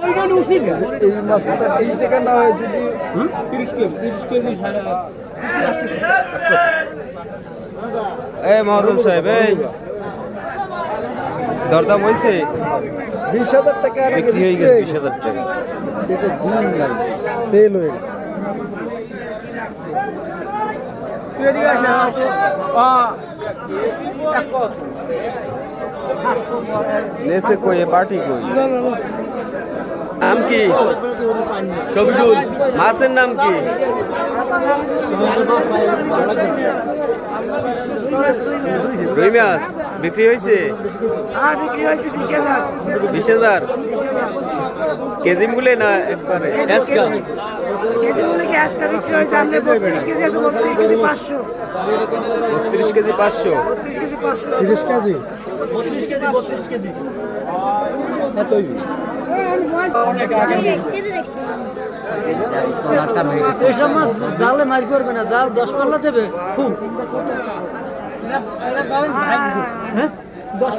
এই মাছটা এই জায়গায় না হয় যদি এ মহাজন সাহেব এই। দরদাম হয়েছে বিশ হাজার টাকা বিক্রি হয়ে গেছে বিশ হাজার টাকা। সেটা দিন লাগে তেল হয়ে গেছে। নেছে কই পার্টি কই? নাম কি? শফিকুল। মাছের নাম কি? রুই মাছ। বিক্রি হয়েছে? বিশ হাজার। কেজি মূলে না একবারে বত্রিশ কেজি পাঁচশো। তিরিশ কেজি। মাছ জালে মাছ করবে না জাল দশ পাল্লা দেবে খুব দশ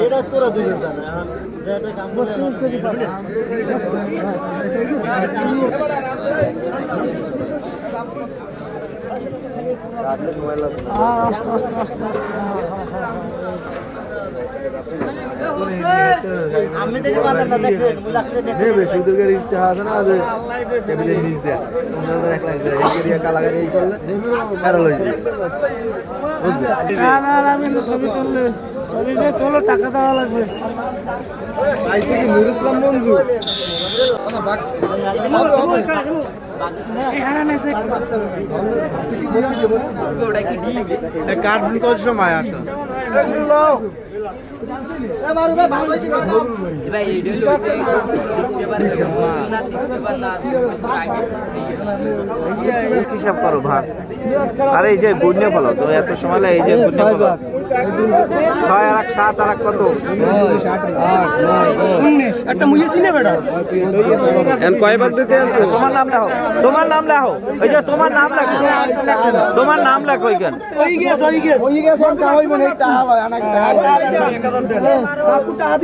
এটা তোরা দুজন জানে টাকা হয়ে দেওয়া লাগবে আইসি কি নুর ইসলাম মঞ্জু কার্টুন কত সময় হিসাব করো ভাত আরে এই যে গুণে বলো তো এত সময় লাগে এই যে গুণে ফেলো ছয় আর এক সাত আর এক কত? একটা মুইয়ে চিনে বেটা এখন কয় দিতে আছে তোমার নাম লেখো। তোমার নাম লেখো। এই যে তোমার নাম লেখো। তোমার নাম লেখো ওইখান। ওই গেছ ওই গেছ ওই গেছে তা হইব না টাকা লয় অনেক কাকু টাকা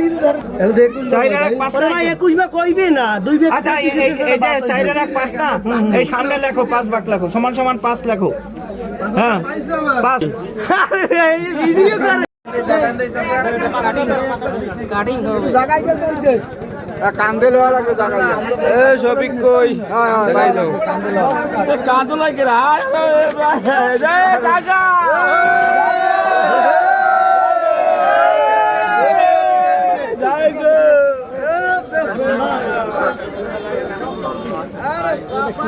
একুশ বার কইবে না দুই বার আচ্ছা এই যে চাইরের এক পাঁচ না এই সামনে লেখো পাঁচ ভাগ লেখো। সমান সমান পাঁচ লেখো। হ্যাঁ এ শফিক কই? কাঁদো লাগে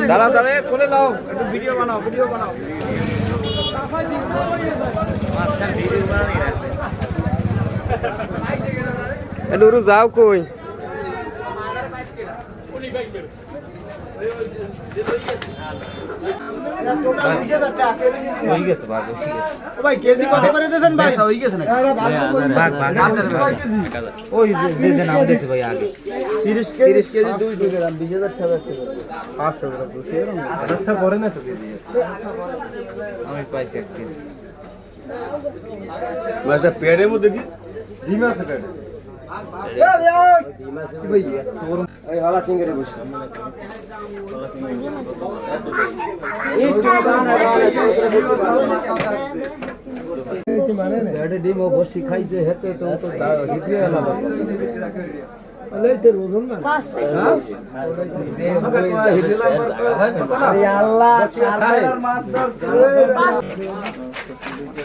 দাঁড়া দাঁড়া খুলে নাও, একটু ভিডিও বানাও ভিডিও বানাও। নুরু যাও কই? গেছে বাঘ ভাই কেজি কত করে দিয়েছেন ভাই? ওই যে যে নাম দিয়েছে ভাই আগে। তিরিশ কেজি দুইশো। গ্রাম বিশ হাজার টাকা আছে পাঁচশো গ্রাম দুশো এরকম। পরে না তো কেজি। আমি পাইছি এক কেজি। মাছটা পেড়ের মধ্যে কি? ডিম আছে বসে। ডিম বসি খাইছে হেতে তো তো হিতে আল্লাহ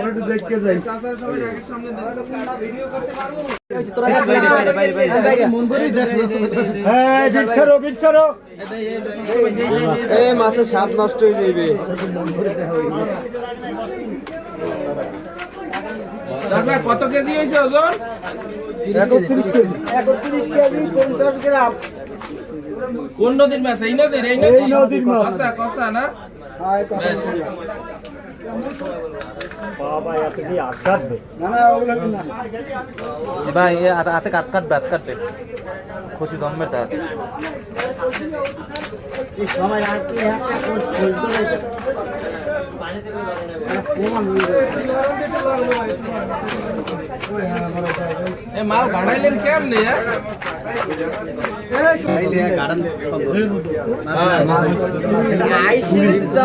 একটু দেখতে যাই। হ্যাঁ মাছের স্বাদ নষ্ট হয়ে যাবে কত কেজি হয়েছে ওজন? একত্রিশ কেজি। পঞ্চাশ গ্রাম। কোন নদীর মাছ? এই নদীর এই নদীর। কষা কষা না? না ভাই হাতে কাট কাটবে হাত কাটবে খুশি দমের তার মাল বাড়াইলেন কেমনে হ্যাঁ? এ জুতা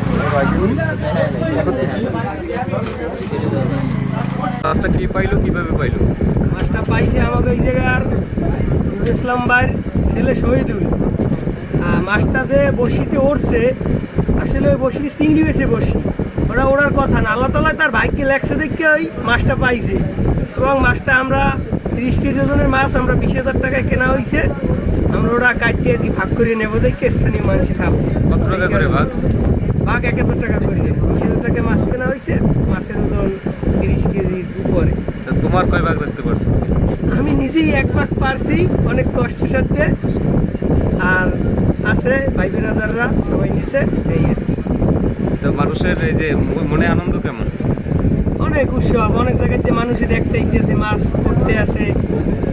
মাছটা কি পাইলো কীভাবে পাইলো? মাছটা পাইছে আমাকে ওই জায়গার ইসলাম ভাইয়ের ছেলে শহীদুল মাছটা যে বসিতে উঠছে আসলে ওই বসি চিংড়ি বেছে বসি। ওরা ওড়ার কথা না আল্লাহ তালা তার ভাগ্যে লেগছে দেখে ওই মাছটা পাইছে। এবং মাছটা আমরা তিরিশ কেজি ওজনের মাছ আমরা বিশ হাজার টাকায় কেনা হয়েছে আমরা ওরা কাটিয়ে আর কি ভাগ করে নেব দেখে স্থানীয় মানুষ খাব। কত টাকা করে ভাগ? ভাগ এক হাজার টাকা করে বিশ হাজার টাকায় মাছ কেনা হয়েছে মাছের ওজন তিরিশ কেজির উপরে। তোমার কয় ভাগ রাখতে পারছ? আমি নিজেই এক পাক পারছি অনেক কষ্টের সাথে। আর আছে ভাই বেরাদাররা সবাই নিছে এই আর কি। তো মানুষের এই যে মনে আনন্দ কেমন? অনেক উৎসব অনেক জায়গাতে মানুষের দেখতে গেছে মাছ করতে আছে।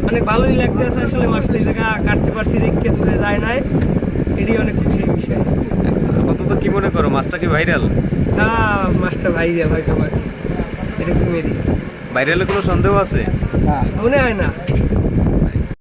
অনেক ভালোই লাগতেছে আসলে মাছটা জায়গা কাটতে পারছি দেখতে দূরে যায় নাই। এটি অনেক মনে করো মাছটা কি ভাইরাল না মাছটা ভাই দেয় হয়তো এরকমেরই ভাইরালে কোনো সন্দেহ আছে? মনে হয় না।